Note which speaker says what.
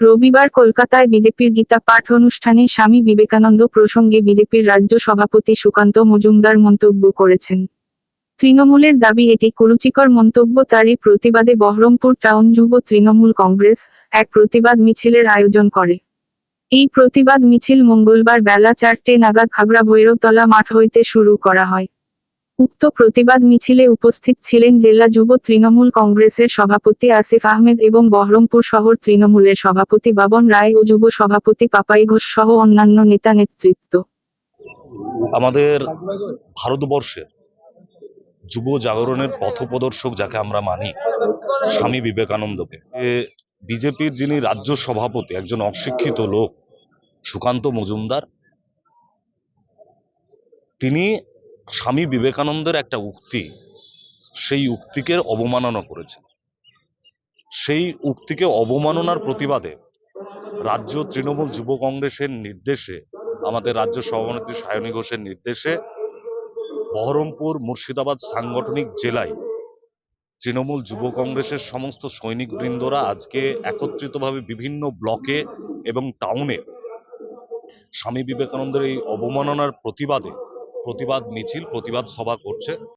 Speaker 1: রবিবার কলকাতায় বিজেপির গীতা পাঠ অনুষ্ঠানে স্বামী বিবেকানন্দ প্রসঙ্গে বিজেপির রাজ্য সভাপতি সুকান্ত মজুমদার মন্তব্য করেছেন। তৃণমূলের দাবি এটি কুরুচিকর মন্তব্য, তারই প্রতিবাদে বহরমপুর টাউন যুব তৃণমূল কংগ্রেস এক প্রতিবাদ মিছিলের আয়োজন করে। এই প্রতিবাদ মিছিল মঙ্গলবার বেলা চারটে নাগাদ খাগড়া ভৈরবতলা মাঠ হইতে শুরু করা হয়। উক্ত প্রতিবাদ মিছিলে উপস্থিত ছিলেন জেলা যুব তৃণমূল কংগ্রেসের সভাপতি আসিফ আহমেদ এবং বহরমপুর শহর তৃণমূলের সভাপতি বাবন রায় ও যুব সভাপতি পাপাই ঘোষ সহ অন্যান্য নেতা নেতৃত্ব।
Speaker 2: আমাদের ভারতবর্ষের যুব জাগরণের পথপ্রদর্শক যাকে আমরা মানি, স্বামী বিবেকানন্দকে। বিজেপির যিনি রাজ্য সভাপতি, একজন অশিক্ষিত লোক, সুকান্ত মজুমদার, তিনি স্বামী বিবেকানন্দের একটা উক্তি, সেই উক্তিকে অবমাননা করেছে সেই উক্তিকে অবমাননার প্রতিবাদে রাজ্য তৃণমূল যুব কংগ্রেসের নির্দেশে, আমাদের রাজ্য সভানেত্রী সায়নী ঘোষের নির্দেশে বহরমপুর মুর্শিদাবাদ সাংগঠনিক জেলায় তৃণমূল যুব কংগ্রেসের সমস্ত সৈনিক বৃন্দরা আজকে একত্রিতভাবে বিভিন্ন ব্লকে এবং টাউনে স্বামী বিবেকানন্দের এই অবমাননার প্রতিবাদে প্রতিবাদ মিছিল প্রতিবাদ সভা করছে।